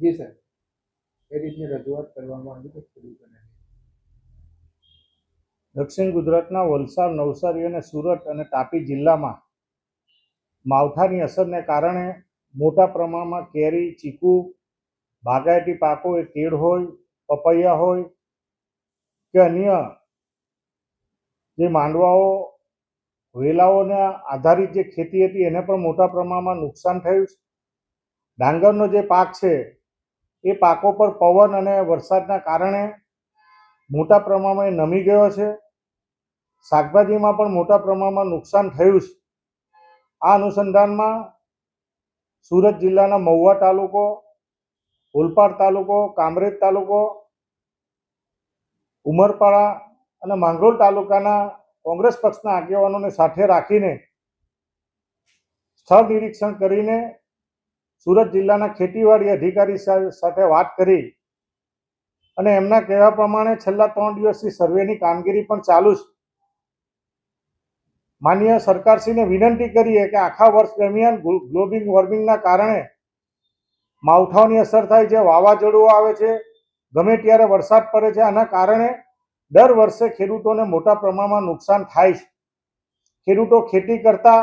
જી sir એ રીતની રજૂઆત કરવામાં આવી તો ખેડૂતોને. દક્ષિણ ગુજરાતના વલસાડ, નવસારી અને સુરત અને તાપી જિલ્લામાં માવઠાની અસરને કારણે મોટા પ્રમાણમાં કેરી, ચીકુ, બાગાયતી પાકો, એ કેળ હોય, પપૈયા હોય કે અન્ય જે માંડવાઓ, વેલાઓને આધારિત જે ખેતી હતી એને પણ મોટા પ્રમાણમાં નુકસાન થયું છે. ડાંગરનો જે પાક છે એ પાકો પર પવન અને વરસાદના કારણે મોટા પ્રમાણમાં એ નમી ગયો છે. શાકભાજીમાં પણ મોટા પ્રમાણમાં નુકસાન થયું છે. આ અનુસંધાનમાં સુરત જિલ્લાના મહુવા તાલુકો ઓલપાડ તાલુકો, કામરેજ તાલુકો, ઉમરપાડા અને માંગરોળ તાલુકાના કોંગ્રેસ પક્ષના આગેવાનોને સાથે રાખીને સ્થળ નિરીક્ષણ કરીને સુરત જિલ્લાના ખેતીવાડી અધિકારી સાથે વાત કરી અને એમના કહેવા પ્રમાણે છેલ્લા ત્રણ દિવસથી સર્વેની કામગીરી પણ ચાલુ છે. માન્ય સરકારશ્રીને વિનંતી કરીએ કે આખા વર્ષ દરમિયાન ગ્લોબિંગ વોર્મિંગના કારણે માવઠાઓની અસર થાય છે વાવાઝોડું આવે છે, ગમે ત્યારે વરસાદ પડે છે, આના કારણે દર વર્ષે ખેડૂતોને મોટા પ્રમાણમાં નુકસાન થાય છે. ખેડૂતો ખેતી કરતા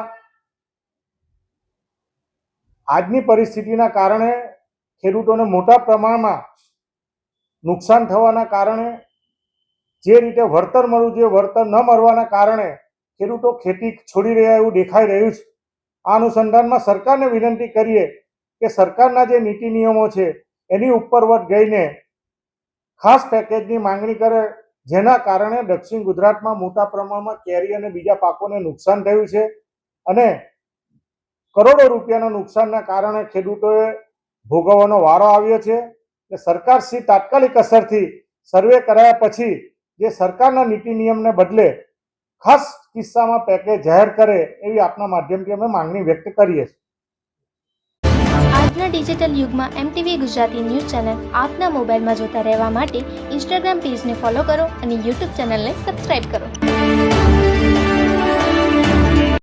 આજની પરિસ્થિતિના કારણે ખેડૂતોને મોટા પ્રમાણમાં નુકસાન થવાના કારણે, જે રીતે વળતર મળવું જોઈએ વળતર ન મળવાના કારણે ખેડૂતો ખેતી છોડી રહ્યા એવું દેખાઈ રહ્યું છે. આ અનુસંધાનમાં સરકારને વિનંતી કરીએ કે સરકારના જે નીતિ નિયમો છે, એની ઉપરવટ ગઈને ખાસ પેકેજની માંગણી કરે, જેના કારણે દક્ષિણ ગુજરાતમાં મોટા પ્રમાણમાં કેરી અને બીજા પાકોને નુકસાન થયું છે અને કરોડો રૂપિયાના નુકસાનના કારણે ખેડૂતોએ ભોગવવાનો વારો આવ્યો છે એટલે સરકારશ્રી તાત્કાલિક અસરથી સર્વે કરાયા પછી જે સરકારના નીતિ નિયમને બદલે ખાસ કિસ્સામાં પેકેજ જાહેર કરે એવી આપના માધ્યમથી અમે માંગણી વ્યક્ત કરીએ છીએ. આજના ડિજિટલ યુગમાં એમટીવી ગુજરાતી ન્યૂઝ ચેનલ આપના મોબાઈલમાં જોતા રહેવા માટે ઇન્સ્ટાગ્રામ પેજને ફોલો કરો અને યુટ્યુબ ચેનલને સબસ્ક્રાઇબ કરો.